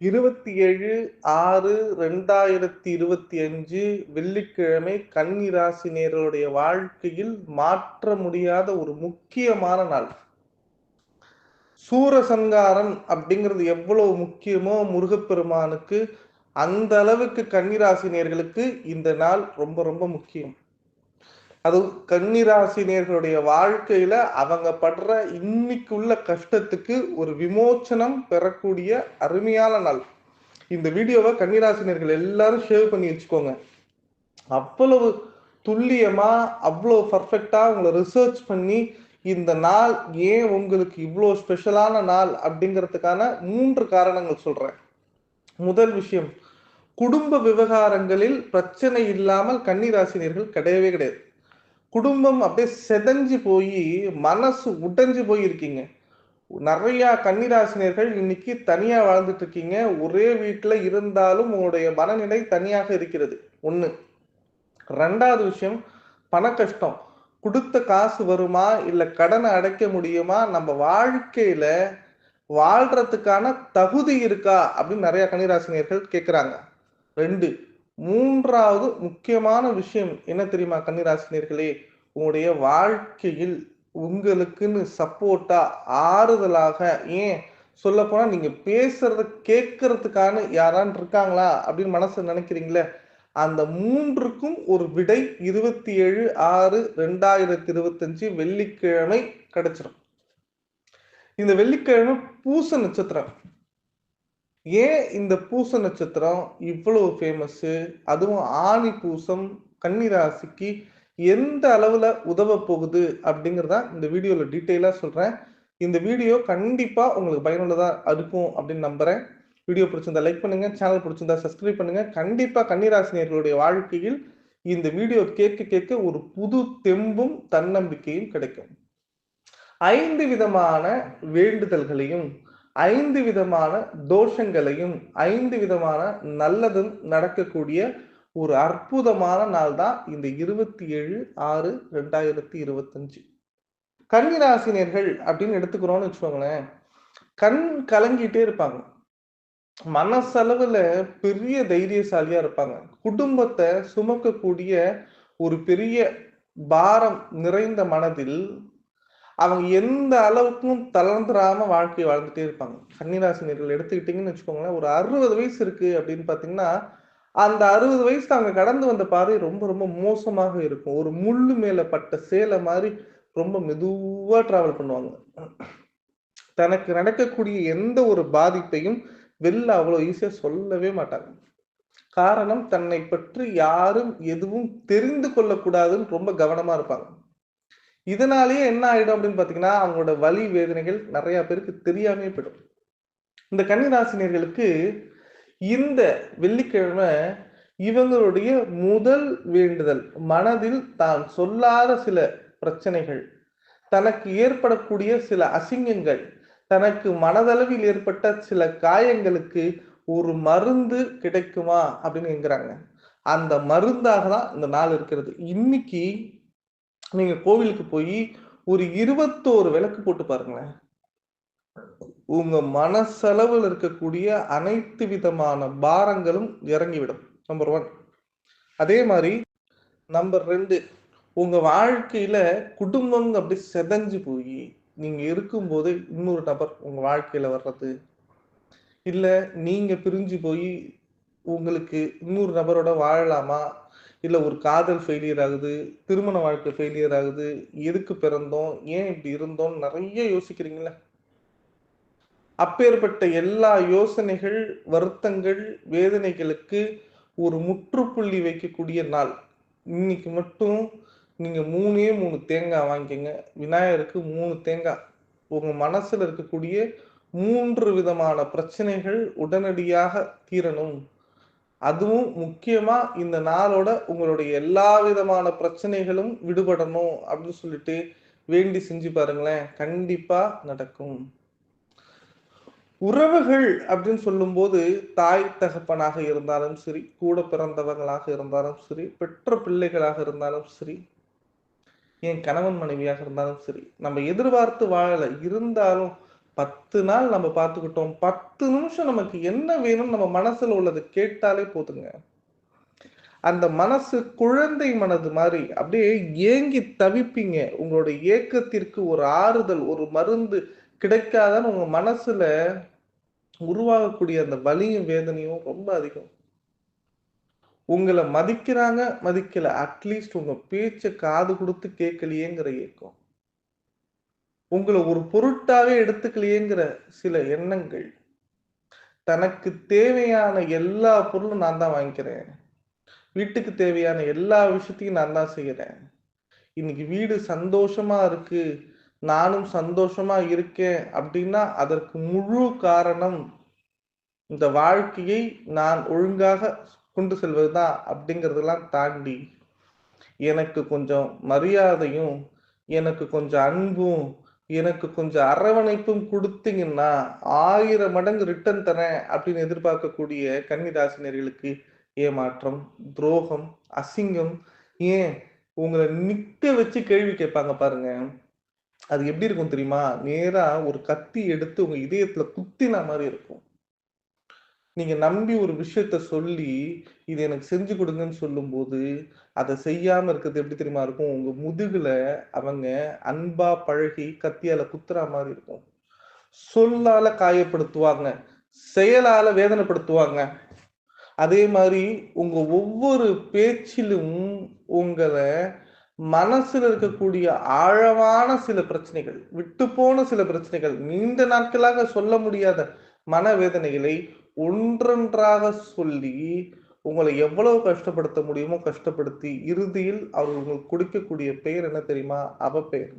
இருபத்தி ஏழு ஆறு ரெண்டாயிரத்தி இருபத்தி அஞ்சு வெள்ளிக்கிழமை கன்னிராசினியர்களுடைய வாழ்க்கையில் மாற்ற முடியாத ஒரு முக்கியமான நாள். சூரசங்காரம் அப்படிங்கிறது எவ்வளவு முக்கியமோ முருகப்பெருமானுக்கு அந்த அளவுக்கு கன்னிராசினியர்களுக்கு இந்த நாள் ரொம்ப ரொம்ப முக்கியம். அது கன்னிராசினியர்களுடைய வாழ்க்கையில அவங்க படுற இன்னைக்கு உள்ள கஷ்டத்துக்கு ஒரு விமோச்சனம் பெறக்கூடிய அருமையான நாள். இந்த வீடியோவை கன்னிராசினியர்கள் எல்லாரும் ஷேவ் பண்ணி வச்சுக்கோங்க. அவ்வளவு துல்லியமா அவ்வளவு பர்ஃபெக்டா உங்களை ரிசர்ச் பண்ணி இந்த நாள் ஏன் உங்களுக்கு இவ்வளோ ஸ்பெஷலான நாள் அப்படிங்கிறதுக்கான மூன்று காரணங்கள் சொல்றேன். முதல் விஷயம் குடும்ப விவகாரங்களில் பிரச்சனை இல்லாமல் கன்னிராசினியர்கள் கிடையவே கிடையாது. குடும்பம் அப்படியே செதஞ்சு போய் மனசு உடைஞ்சு போய் இருக்கீங்க நிறைய கன்னிராசினியர்கள் இன்னைக்கு தனியா வாழ்ந்துட்டு இருக்கீங்க. ஒரே வீட்டுல இருந்தாலும் உங்களுடைய மனநிலை தனியாக இருக்கிறது. ஒண்ணு. ரெண்டாவது விஷயம் பண கஷ்டம் கொடுத்த காசு வருமா இல்ல கடனை அடைக்க முடியுமா? நம்ம வாழ்க்கையில வாழ்றதுக்கான தகுதி இருக்கா அப்படின்னு நிறைய கன்னிராசினியர்கள் கேட்கிறாங்க ரெண்டு மூன்றாவது முக்கியமான விஷயம் என்ன தெரியுமா கன்னிராசினியர்களே? உங்களுடைய வாழ்க்கையில் உங்களுக்குன்னு சப்போர்ட்டா ஆறுதலாக ஏன் சொல்ல போனா நீங்க பேசுறத கேட்கறதுக்கான யாரான் இருக்காங்களா அப்படின்னு மனசு நினைக்கிறீங்களே? அந்த மூன்றுக்கும் ஒரு விடை இருபத்தி ஏழு ஆறு ரெண்டாயிரத்தி இருபத்தஞ்சு வெள்ளிக்கிழமை கிடைச்சிடும் இந்த வெள்ளிக்கிழமை பூச நட்சத்திரம். ஏன் இந்த பூச நட்சத்திரம் இவ்வளவு ஃபேமஸ் அதுவும் ஆணி பூசம் கன்னிராசிக்கு எந்த அளவுல உதவ போகுது அப்படிங்கிறத இந்த வீடியோல டீட்டெயிலா சொல்றேன். இந்த வீடியோ கண்டிப்பா உங்களுக்கு பயனுள்ளதா இருக்கும் அப்படின்னு நம்புறேன். வீடியோ பிடிச்சிருந்தா லைக் பண்ணுங்க சேனல் பிடிச்சிருந்தா சப்ஸ்கிரைப் பண்ணுங்க. கண்டிப்பா கன்னிராசினியர்களுடைய வாழ்க்கையில் இந்த வீடியோ கேட்க கேட்க ஒரு புது தெம்பும் தன்னம்பிக்கையும் கிடைக்கும். ஐந்து விதமான வேண்டுதல்களையும் ஐந்து விதமான தோஷங்களையும் ஐந்து விதமான நல்லதும் நடக்கக்கூடிய ஒரு அற்புதமான நாள் தான் இந்த இருபத்தி ஏழு ஆறு ரெண்டாயிரத்தி இருபத்தஞ்சு. கன்னிராசினியர்கள் அப்படின்னு எடுத்துக்கிறோம்னு வச்சுக்கோங்களேன் கண் கலங்கிட்டே இருப்பாங்க. மனசளவுல பெரிய தைரியசாலியா இருப்பாங்க. குடும்பத்தை சுமக்கக்கூடிய ஒரு பெரிய பாரம் நிறைந்த மனதில் அவங்க எந்த அளவுக்கும் தளர்ந்துடாம வாழ்க்கை வாழ்ந்துட்டே இருப்பாங்க. கன்னிராசினியர்கள் எடுத்துக்கிட்டீங்கன்னு வச்சுக்கோங்களேன் ஒரு அறுபது வயசு இருக்கு அப்படின்னு பாத்தீங்கன்னா அந்த அறுபது வயசுல அவங்க கடந்து வந்த பாதை ரொம்ப ரொம்ப மோசமாக இருக்கும். ஒரு முள்ளு மேல பட்ட சேலை மாதிரி ரொம்ப மெதுவா டிராவல் பண்ணுவாங்க. தனக்கு நடக்கக்கூடிய எந்த ஒரு பாதிப்பையும் வெளில அவ்வளோ ஈஸியா சொல்லவே மாட்டாங்க. காரணம் தன்னை பற்றி யாரும் எதுவும் தெரிந்து கொள்ளக்கூடாதுன்னு ரொம்ப கவனமா இருப்பாங்க. இதனாலேயே என்ன ஆயிடும் அப்படின்னு பாத்தீங்கன்னா அவங்களோட வலி வேதனைகள் நிறைய பேருக்கு தெரியாமே போயிடும். இந்த கன்னிராசினியர்களுக்கு இந்த வெள்ளிக்கிழமை இவங்களுடைய முதல் வேண்டுதல் மனதில் தான் சொல்லாத சில பிரச்சனைகள் தனக்கு ஏற்படக்கூடிய சில அசிங்கங்கள் தனக்கு மனதளவில் ஏற்பட்ட சில காயங்களுக்கு ஒரு மருந்து கிடைக்குமா அப்படின்னு என்கிறாங்க அந்த மருந்தாக தான் இந்த நாள் இருக்கிறது. இன்னைக்கு நீங்க கோவிலுக்கு போய் ஒரு இருபத்தோரு விளக்கு போட்டு பாருங்களேன். உங்க மனசளவில் இருக்கக்கூடிய அனைத்து விதமான பாரங்களும் இறங்கிவிடும் நம்பர் ஒன் அதே மாதிரி நம்பர் ரெண்டு உங்க வாழ்க்கையில குடும்பம் அப்படி செதஞ்சு போய் நீங்க இருக்கும்போது இன்னொரு நபர் உங்க வாழ்க்கையில வர்றது. இல்ல நீங்க பிரிஞ்சு போய் உங்களுக்கு இன்னொரு நபரோட வாழலாமா? இல்லை ஒரு காதல் ஃபெயிலியர் ஆகுது திருமண வாழ்க்கை ஃபெயிலியர் ஆகுது எதுக்கு பிறந்தோம் ஏன் இப்படி இருந்தோம் நிறைய யோசிக்கிறீங்களே அப்பேற்பட்ட எல்லா யோசனைகள் வருத்தங்கள் வேதனைகளுக்கு ஒரு முற்றுப்புள்ளி வைக்கக்கூடிய நாள். இன்னைக்கு மட்டும் நீங்கள் மூணே மூணு தேங்காய் வாங்கிக்கங்க. விநாயகருக்கு மூணு தேங்காய். உங்கள் மனசில் இருக்கக்கூடிய மூன்று விதமான பிரச்சனைகள் உடனடியாக தீரணும். அதுவும் முக்கியமா இந்த நாளோட உங்களுடைய எல்லா விதமான பிரச்சனைகளும் விடுபடணும் அப்படின்னு சொல்லிட்டு வேண்டி செஞ்சு பாருங்களேன். கண்டிப்பா நடக்கும். உறவுகள் அப்படின்னு சொல்லும்போது தாய் தகப்பனாக இருந்தாலும் சரி கூட பிறந்தவங்களாக இருந்தாலும் சரி பெற்ற பிள்ளைகளாக இருந்தாலும் சரி என் கணவன் மனைவியாக இருந்தாலும் சரி நம்ம எதிர்பார்த்து வாழல இருந்தாலும் பத்து நாள் நம்ம பார்த்துக்கிட்டோம். பத்து நிமிஷம் நமக்கு என்ன வேணும் நம்ம மனசுல உள்ளது கேட்டாலே போதுங்க. அந்த மனசு குழந்தை மனது மாதிரி அப்படியே ஏங்கி தவிப்பீங்க. உங்களோட ஏக்கத்திற்கு ஒரு ஆறுதல் ஒரு மருந்து கிடைக்காதான்னு உங்க மனசுல உருவாகக்கூடிய அந்த வலியும் வேதனையும் ரொம்ப அதிகம். உங்களை மதிக்கிறாங்க மதிக்கல. அட்லீஸ்ட் உங்க பேச்சை காது கொடுத்து கேட்கலையேங்கிற ஏக்கம். உங்களை ஒரு பொருட்டாவே எடுத்துக்கலையேங்கிற சில எண்ணங்கள். தனக்கு தேவையான எல்லா பொருளும் நான் தான் வாங்கிக்கிறேன். வீட்டுக்கு தேவையான எல்லா விஷயத்தையும் நான் தான் செய்கிறேன் இன்னைக்கு வீடு சந்தோஷமா இருக்கு. நானும் சந்தோஷமா இருக்கேன் அப்படின்னா அதற்கு முழு காரணம் இந்த வாழ்க்கையை நான் ஒழுங்காக கொண்டு செல்வதுதான் அப்படிங்கிறதெல்லாம் தாண்டி எனக்கு கொஞ்சம் மரியாதையும் எனக்கு கொஞ்சம் அன்பும் எனக்கு கொஞ்சம் அரவணைப்பும் கொடுத்தீங்கன்னா ஆயிரம் மடங்கு ரிட்டர்ன் தரேன் அப்படின்னு எதிர்பார்க்கக்கூடிய கன்னிராசினியர்களுக்கு ஏமாற்றம் துரோகம் அசிங்கம் ஏன்? உங்களை நிக்க வச்சு கேள்வி கேட்பாங்க பாருங்க. அது எப்படி இருக்கும் தெரியுமா? நேரா ஒரு கத்தி எடுத்து உங்க இதயத்துல குத்தின மாதிரி இருக்கும். நீங்க நம்பி ஒரு விஷயத்த சொல்லி இது எனக்கு செஞ்சு கொடுங்கன்னு சொல்லும்போது அதை செய்யாம இருக்கிறது எப்படி தெரியுமா இருக்கும்? உங்க முதுகுல அவங்க அன்பா பழகி கத்தியால குத்துற மாதிரி இருக்கும். சொல்லால காயப்படுத்துவாங்க செயலால வேதனைப்படுத்துவாங்க. அதே மாதிரி உங்க ஒவ்வொரு பேச்சிலும் உங்களை மனசுல இருக்கக்கூடிய ஆழமான சில பிரச்சனைகள் விட்டு போன சில பிரச்சனைகள் நீண்ட நாட்களாக சொல்ல முடியாத மனவேதனைகளை ஒன்றொன்றாக சொல்லி உங்களை எவ்வளவு கஷ்டப்படுத்த முடியுமோ கஷ்டப்படுத்தி இறுதியில் அவர் உங்களுக்கு கொடுக்கக்கூடிய பெயர் என்ன தெரியுமா? அவப்பெயர்.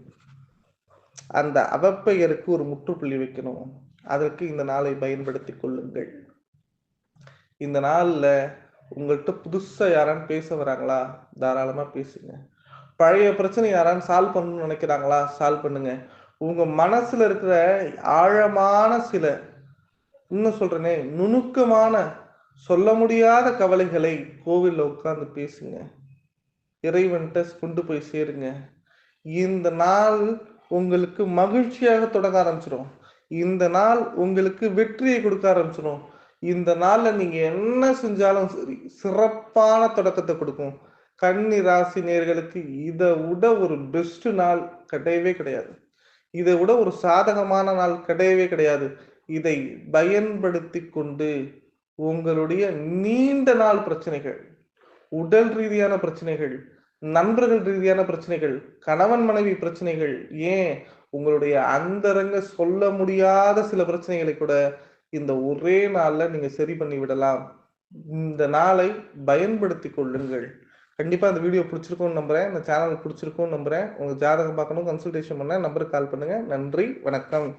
அந்த அவப்பெயருக்கு ஒரு முற்றுப்புள்ளி வைக்கணும். அதற்கு இந்த நாளை பயன்படுத்தி கொள்ளுங்கள். இந்த நாளில் உங்கள்கிட்ட புதுசாக யாரான்னு பேச வராங்களா? தாராளமாக பேசுங்க. பழைய பிரச்சனை யாரான்னு சால்வ் பண்ணணும்னு நினைக்கிறாங்களா? சால்வ் பண்ணுங்க. உங்க மனசுல இருக்கிற ஆழமான சில இன்னும் சொல்றேனே நுணுக்கமான சொல்ல முடியாத கவலைகளை கோவில்ல உட்காந்து பேசுங்க. இறைவன்கிட்ட கொண்டு போய் சேருங்க. இந்த நாள் உங்களுக்கு மகிழ்ச்சியாக தொடங்க ஆரம்பிச்சிடும் இந்த நாள் உங்களுக்கு வெற்றியை கொடுக்க ஆரம்பிச்சிடும் இந்த நாள்ல நீங்க என்ன செஞ்சாலும் சரி சிறப்பான தொடக்கத்தை கொடுக்கும். கன்னி ராசி நேர்களுக்கு இதை விட ஒரு பெஸ்ட் நாள் கிடையவே கிடையாது. இதை விட ஒரு சாதகமான நாள் கிடையவே கிடையாது. இதை பயன்படுத்தி கொண்டு உங்களுடைய நீண்ட நாள் பிரச்சனைகள் உடல் ரீதியான பிரச்சனைகள் நண்பர்கள் ரீதியான பிரச்சனைகள் கணவன் மனைவி பிரச்சனைகள் ஏன் உங்களுடைய அந்தரங்க சொல்ல முடியாத சில பிரச்சனைகளை கூட இந்த ஒரே நாள்ல நீங்க சரி பண்ணி விடலாம். இந்த நாளை பயன்படுத்தி கொள்ளுங்கள். கண்டிப்பா இந்த வீடியோ பிடிச்சிருக்கும்னு நம்புறேன். இந்த சேனல் பிடிச்சிருக்கும்னு நம்புறேன். உங்க ஜாதகம் பார்க்கணும் கன்சல்டேஷன் பண்ண நம்பருக்கு கால் பண்ணுங்க. நன்றி வணக்கம்.